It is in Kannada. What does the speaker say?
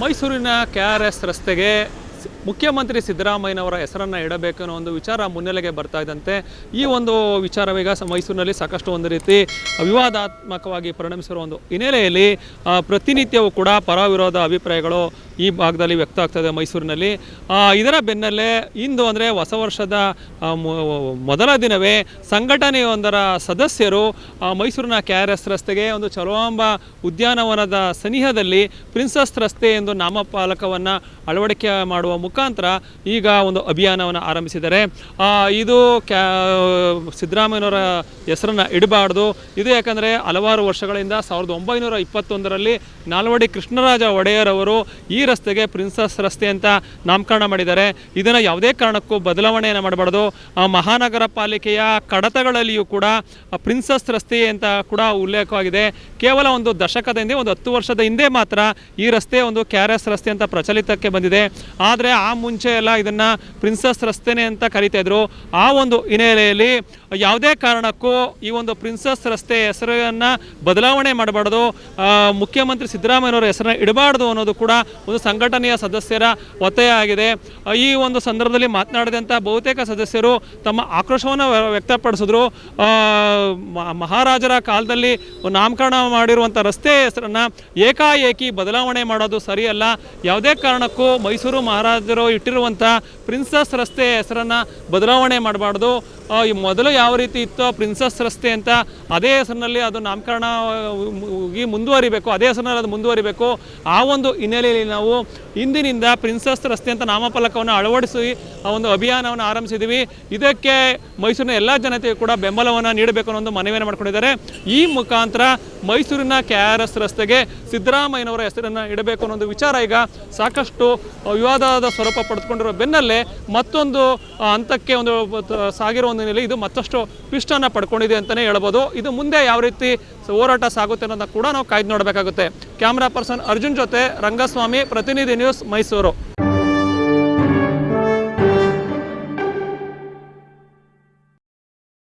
ಮೈಸೂರಿನ ಕೆ ಆರ್ ಎಸ್ ರಸ್ತೆಗೆ ಮುಖ್ಯಮಂತ್ರಿ ಸಿದ್ದರಾಮಯ್ಯನವರ ಹೆಸರನ್ನು ಇಡಬೇಕು ಅನ್ನೋ ಒಂದು ವಿಚಾರ ಮುನ್ನೆಲೆಗೆ ಬರ್ತಾ ಇದ್ದಂತೆ. ಈ ಒಂದು ವಿಚಾರವೀಗ ಮೈಸೂರಿನಲ್ಲಿ ಸಾಕಷ್ಟು ಒಂದು ರೀತಿ ವಿವಾದಾತ್ಮಕವಾಗಿ ಪರಿಣಮಿಸಿರುವ ಒಂದು ಹಿನ್ನೆಲೆಯಲ್ಲಿ ಪ್ರತಿನಿತ್ಯವೂ ಕೂಡ ಪರ ವಿರೋಧ ಅಭಿಪ್ರಾಯಗಳು ಈ ಭಾಗದಲ್ಲಿ ವ್ಯಕ್ತ ಆಗ್ತದೆ ಮೈಸೂರಿನಲ್ಲಿ. ಇದರ ಬೆನ್ನಲ್ಲೇ ಇಂದು ಅಂದರೆ ಹೊಸ ವರ್ಷದ ಮೊದಲ ದಿನವೇ ಸಂಘಟನೆಯೊಂದರ ಸದಸ್ಯರು ಮೈಸೂರಿನ ಕೆ ಆರ್ ಎಸ್ ರಸ್ತೆಗೆ ಒಂದು ಚಲೋಂಬ ಉದ್ಯಾನವನದ ಸನಿಹದಲ್ಲಿ ಪ್ರಿನ್ಸಸ್ ರಸ್ತೆ ಎಂದು ನಾಮಫಲಕವನ್ನು ಅಳವಡಿಕೆ ಮಾಡುವ ಮುಖಾಂತರ ಈಗ ಒಂದು ಅಭಿಯಾನವನ್ನು ಆರಂಭಿಸಿದ್ದಾರೆ. ಇದು ಕ್ಯಾ, ಸಿದ್ದರಾಮಯ್ಯನವರ ಹೆಸರನ್ನು ಇಡಬಾರ್ದು. ಇದು ಯಾಕಂದರೆ ಹಲವಾರು ವರ್ಷಗಳಿಂದ ಸಾವಿರದ ಒಂಬೈನೂರ ಇಪ್ಪತ್ತೊಂದರಲ್ಲಿ ನಾಲ್ವಡಿ ಕೃಷ್ಣರಾಜ ಒಡೆಯರ್ ಅವರು ಈ ರಸ್ತೆಗೆ ಪ್ರಿನ್ಸಸ್ ರಸ್ತೆ ಅಂತ ನಾಮಕರಣ ಮಾಡಿದ್ದಾರೆ. ಇದನ್ನು ಯಾವುದೇ ಕಾರಣಕ್ಕೂ ಬದಲಾವಣೆಯನ್ನು ಮಾಡಬಾರ್ದು. ಮಹಾನಗರ ಪಾಲಿಕೆಯ ಕಡತಗಳಲ್ಲಿಯೂ ಕೂಡ ಪ್ರಿನ್ಸಸ್ ರಸ್ತೆ ಅಂತ ಕೂಡ ಉಲ್ಲೇಖವಾಗಿದೆ. ಕೇವಲ ಒಂದು ದಶಕದ ಹಿಂದೆ ಒಂದು ಹತ್ತು ವರ್ಷದ ಹಿಂದೆ ಮಾತ್ರ ಈ ರಸ್ತೆ ಒಂದು ಕೆ ಆರ್ ಎಸ್ ರಸ್ತೆ ಅಂತ ಪ್ರಚಲಿತಕ್ಕೆ ಬಂದಿದೆ. ಆದರೆ ಆ ಮುಂಚೆ ಎಲ್ಲ ಇದನ್ನು ಪ್ರಿನ್ಸಸ್ ರಸ್ತೆನೇ ಅಂತ ಕರಿತಾ ಇದ್ರು. ಆ ಒಂದು ಹಿನ್ನೆಲೆಯಲ್ಲಿ ಯಾವುದೇ ಕಾರಣಕ್ಕೂ ಈ ಒಂದು ಪ್ರಿನ್ಸಸ್ ರಸ್ತೆ ಹೆಸರನ್ನು ಬದಲಾವಣೆ ಮಾಡಬಾರ್ದು. ಮುಖ್ಯಮಂತ್ರಿ ಸಿದ್ದರಾಮಯ್ಯನವರ ಹೆಸರನ್ನ ಇಡಬಾರ್ದು ಅನ್ನೋದು ಕೂಡ ಒಂದು ಸಂಘಟನೆಯ ಸದಸ್ಯರ ಒತ್ತಾಯ ಆಗಿದೆ ಈ ಒಂದು ಸಂದರ್ಭದಲ್ಲಿ ಮಾತನಾಡಿದಂಥ ಬಹುತೇಕ ಸದಸ್ಯರು ತಮ್ಮ ಆಕ್ರೋಶವನ್ನು ವ್ಯ- ವ್ಯಕ್ತಪಡಿಸಿದ್ರು. ಮಹಾರಾಜರ ಕಾಲದಲ್ಲಿ ನಾಮಕರಣ ಮಾಡಿರುವಂಥ ರಸ್ತೆ ಹೆಸರನ್ನು ಏಕಾಏಕಿ ಬದಲಾವಣೆ ಮಾಡೋದು ಸರಿಯಲ್ಲ. ಯಾವುದೇ ಕಾರಣಕ್ಕೂ ಮೈಸೂರು ಮಹಾರಾಜರು ಇಟ್ಟಿರುವಂಥ ಪ್ರಿನ್ಸಸ್ ರಸ್ತೆ ಹೆಸರನ್ನು ಬದಲಾವಣೆ ಮಾಡಬಾರ್ದು. ಈ ಮೊದಲು ಯಾವ ರೀತಿ ಇತ್ತೋ ಪ್ರಿನ್ಸಸ್ ರಸ್ತೆ ಅಂತ ಅದೇ ಹೆಸರಿನಲ್ಲಿ ಅದು ನಾಮಕರಣ ಮುಂದುವರಿಬೇಕು. ಅದೇ ಹೆಸರಿನಲ್ಲಿ ಅದು ಮುಂದುವರಿಬೇಕು. ಆ ಒಂದು ಹಿನ್ನೆಲೆಯಲ್ಲಿ ನಾವು ಇಂದಿನಿಂದ ಪ್ರಿನ್ಸಸ್ ರಸ್ತೆ ಅಂತ ನಾಮಫಲಕವನ್ನು ಅಳವಡಿಸಿ ಒಂದು ಅಭಿಯಾನವನ್ನು ಆರಂಭಿಸಿದ್ದೀವಿ ಇದಕ್ಕೆ ಮೈಸೂರಿನ ಎಲ್ಲ ಜನತೆಗೂ ಕೂಡ ಬೆಂಬಲವನ್ನು ನೀಡಬೇಕು ಅನ್ನೋ ಒಂದು ಮನವಿಯನ್ನು ಮಾಡಿಕೊಂಡಿದ್ದಾರೆ. ಈ ಮುಖಾಂತರ ಮೈಸೂರಿನ ಕೆ ಆರ್ ಎಸ್ ರಸ್ತೆಗೆ ಸಿದ್ದರಾಮಯ್ಯನವರ ಹೆಸರನ್ನು ಇಡಬೇಕು ಅನ್ನೋ ಒಂದು ವಿಚಾರ ಈಗ ಸಾಕಷ್ಟು ವಿವಾದದ ಸ್ವರೂಪ ಪಡೆದುಕೊಂಡಿರೋ ಬೆನ್ನಲ್ಲೇ ಮತ್ತೊಂದು ಹಂತಕ್ಕೆ ಒಂದು ಸಾಗಿರೋ ಒಂದು ಇದು ಮತ್ತಷ್ಟು ಪಿಷ್ಟನ್ನು ಪಡ್ಕೊಂಡಿದೆ ಅಂತಲೇ ಹೇಳ್ಬೋದು. ಇದು ಮುಂದೆ ಯಾವ ರೀತಿ ಸ- ಹೋರಾಟ ಸಾಗುತ್ತೆ ಅನ್ನೋದನ್ನ ಕೂಡ ನಾವು ಕಾಯ್ದು ನೋಡಬೇಕಾಗುತ್ತೆ. ಕ್ಯಾಮ್ರಾ ಪರ್ಸನ್ ಅರ್ಜುನ್ ಜೊತೆ ರಂಗಸ್ವಾಮಿ, ಪ್ರತಿನಿಧಿ ನ್ಯೂಸ್ ಮೈಸೂರು.